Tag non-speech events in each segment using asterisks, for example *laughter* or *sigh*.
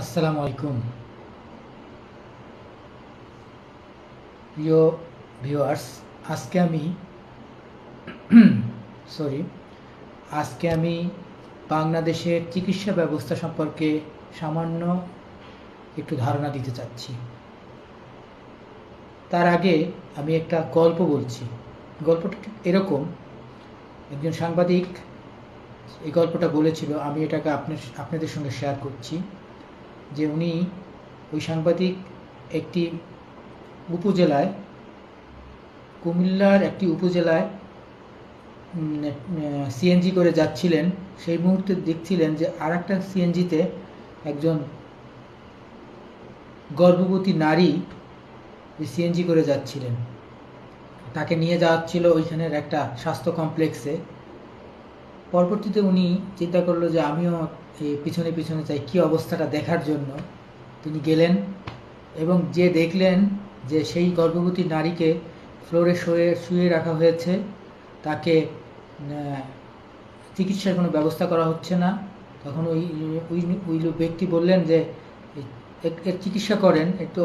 আসসালামু আলাইকুম। প্রিয় ভিউয়ার্স আজকে আমি *clears throat* সরি আজকে আমি বাংলাদেশের চিকিৎসা ব্যবস্থা সম্পর্কে সামান্য একটু ধারণা দিতে চাচ্ছি। তার আগে আমি একটা গল্প বলছি। গল্পটা এরকম, একজন সাংবাদিক এই গল্পটা বলেছিল, আমি এটাকে আপনার, আপনাদের সঙ্গে শেয়ার করছি। যে উনি ওই সাংবাদিক একটি উপজেলায়, কুমিল্লার একটি উপজেলায় সিএনজি করে যাচ্ছিলেন, সেই মুহূর্তে দেখছিলেন যে আর একটা সিএনজিতে একজন গর্ভবতী নারী সিএনজি করে যাচ্ছিলেন। তাকে নিয়ে যাওয়া ওইখানের একটা স্বাস্থ্য কমপ্লেক্সে। পরবর্তীতে উনি চিন্তা করল যে আমিও পিছনে পিছনে চাই কী অবস্থাটা দেখার জন্য। তিনি গেলেন এবং যে দেখলেন যে সেই গর্ভবতী নারীকে ফ্লোরে শুয়ে শুয়ে রাখা হয়েছে, তাকে চিকিৎসার কোনো ব্যবস্থা করা হচ্ছে না। তখন ওই ওই ব্যক্তি বললেন যে এর চিকিৎসা করেন, একটু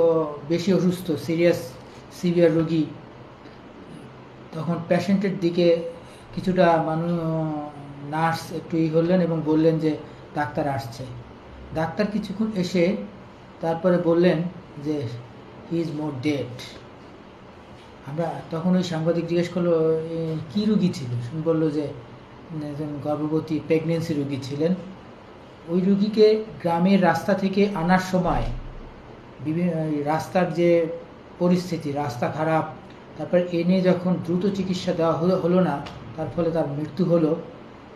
বেশি অসুস্থ, সিরিয়াস, সিভিয়ার রোগী। তখন প্যাশেন্টের দিকে কিছুটা মানুষ নার্স একটু ই করলেন এবং বললেন যে ডাক্তার আসছে। ডাক্তার কিছুক্ষণ এসে তারপরে বললেন যে হি ইজ মোর ডেড। আমরা তখন ওই সাংবাদিক জিজ্ঞেস করল কী রুগী ছিল শুনে বলল যে, একজন গর্ভবতী প্রেগনেন্সি রুগী ছিলেন। ওই রুগীকে গ্রামের রাস্তা থেকে আনার সময় বিভিন্ন রাস্তার যে পরিস্থিতি, রাস্তা খারাপ, তারপর এনে যখন দ্রুত চিকিৎসা দেওয়া হলো না, তার ফলে তার মৃত্যু হলো।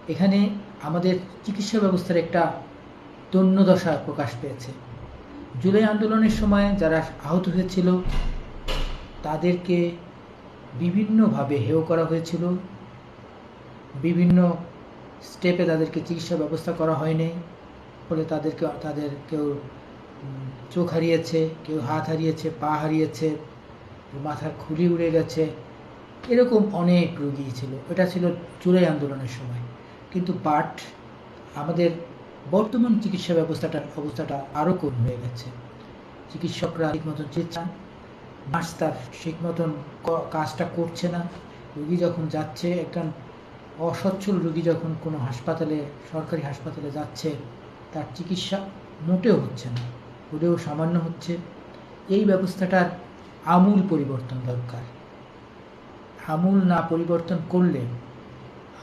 এখানে আমাদের চিকিৎসা ব্যবস্থার একটা দৈন্যদশা প্রকাশ পেয়েছে। জুলাই আন্দোলনের সময় যারা আহত হয়েছিল, তাদেরকে বিভিন্নভাবে হেয় করা হয়েছিল। বিভিন্ন স্টেপে তাদেরকে চিকিৎসা ব্যবস্থা করা হয়নি, ফলে তাদেরকে তাদের কেউ চোখ হারিয়েছে, কেউ হাত হারিয়েছে, পা হারিয়েছে মাথার খুলি উড়ে গেছে। এরকম অনেক রোগী ছিল। এটা ছিল জুলাই আন্দোলনের সময়। কিন্তু বাট আমাদের বর্তমান চিকিৎসা ব্যবস্থাটার অবস্থাটা আরও কম হয়ে গেছে। চিকিৎসকরা ঠিক মতন চিকিৎসা নার্স তার ঠিক মতন কাজটা করছে না। রুগী যখন যাচ্ছে, একটা অসচ্ছল রুগী যখন কোনো হাসপাতালে, সরকারি হাসপাতালে যাচ্ছে, তার চিকিৎসা মোটেও হচ্ছে না হলেও সামান্য হচ্ছে। এই ব্যবস্থাটার আমূল পরিবর্তন দরকার। আমূল না পরিবর্তন করলে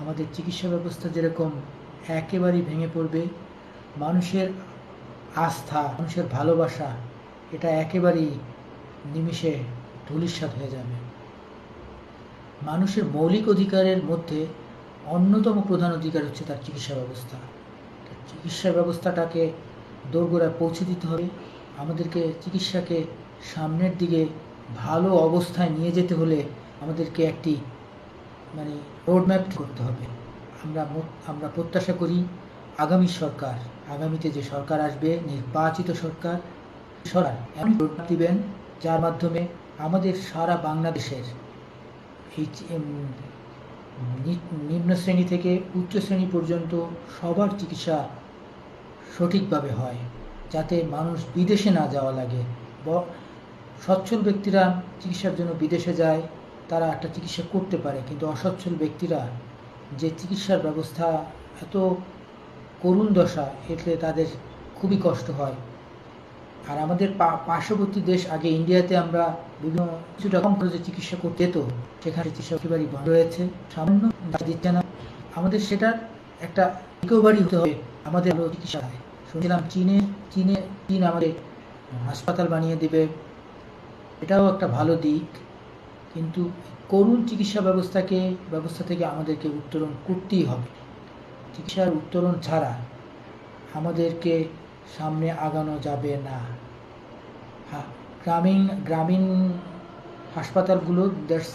আমাদের চিকিৎসা ব্যবস্থা যেরকম একেবারেই ভেঙে পড়বে, মানুষের আস্থা, মানুষের ভালোবাসা, এটা একেবারেই নিমিষে ধূলিসাৎ হয়ে যাবে। মানুষের মৌলিক অধিকারের মধ্যে অন্যতম প্রধান অধিকার হচ্ছে তার চিকিৎসা ব্যবস্থা। চিকিৎসা ব্যবস্থাটাকে দোরগোড়ায় পৌঁছে দিতে হবে। আমাদেরকে চিকিৎসাকে সামনের দিকে ভালো অবস্থায় নিয়ে যেতে হলে আমাদেরকে একটি মানে রোডম্যাপ করতে হবে। আমরা আমরা প্রত্যাশা করি আগামী সরকার, আগামীতে যে সরকার আসবে, নির্বাচিত সরকার সরকার এমন রোডম্যাপ দিবেন যার মাধ্যমে আমাদের সারা বাংলাদেশের নিম্ন শ্রেণি থেকে উচ্চ শ্রেণি পর্যন্ত সবার চিকিৎসা সঠিকভাবে হয়, যাতে মানুষ বিদেশে না যাওয়া লাগে। সচ্ছল ব্যক্তিরা চিকিৎসার জন্য বিদেশে যায় তারা একটা চিকিৎসা করতে পারে, কিন্তু অসচ্ছল ব্যক্তিরা যে চিকিৎসার ব্যবস্থা, এত করুণ দশা, এতে তাদের খুবই কষ্ট হয়। আর আমাদের পার্শ্ববর্তী দেশ, আগে ইন্ডিয়াতে আমরা বিভিন্ন কিছুটা কম খরচে চিকিৎসা করতে যেত, সেখানে চিকিৎসা একেবারেই বন্ধ রয়েছে। সামান্য দিচ্ছে না আমাদের সেটার একটা রিকভারি হতে হবে, আমাদের ভালো চিকিৎসা হয়। শুনছিলাম চীনে চীনে, চীন আমাদের হাসপাতাল বানিয়ে দেবে, এটাও একটা ভালো দিক। কিন্তু করুণ চিকিৎসা ব্যবস্থাকে, ব্যবস্থা থেকে আমাদেরকে উত্তরণ করতেই হবে। চিকিৎসার উত্তরণ ছাড়া আমাদেরকে সামনে আগানো যাবে না। হ্যাঁ গ্রামীণ গ্রামীণ হাসপাতালগুলো, দ্যাটস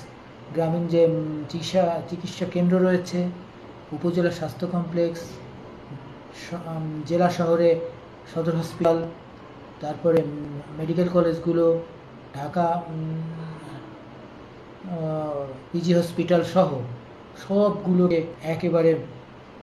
গ্রামীণ যে চিকিৎসা চিকিৎসা কেন্দ্র রয়েছে, উপজেলা স্বাস্থ্য কমপ্লেক্স জেলা শহরে সদর হসপিটাল, তারপরে মেডিকেল কলেজগুলো, ঢাকা পিজি হসপিটাল সহ সবগুলোকে একেবারে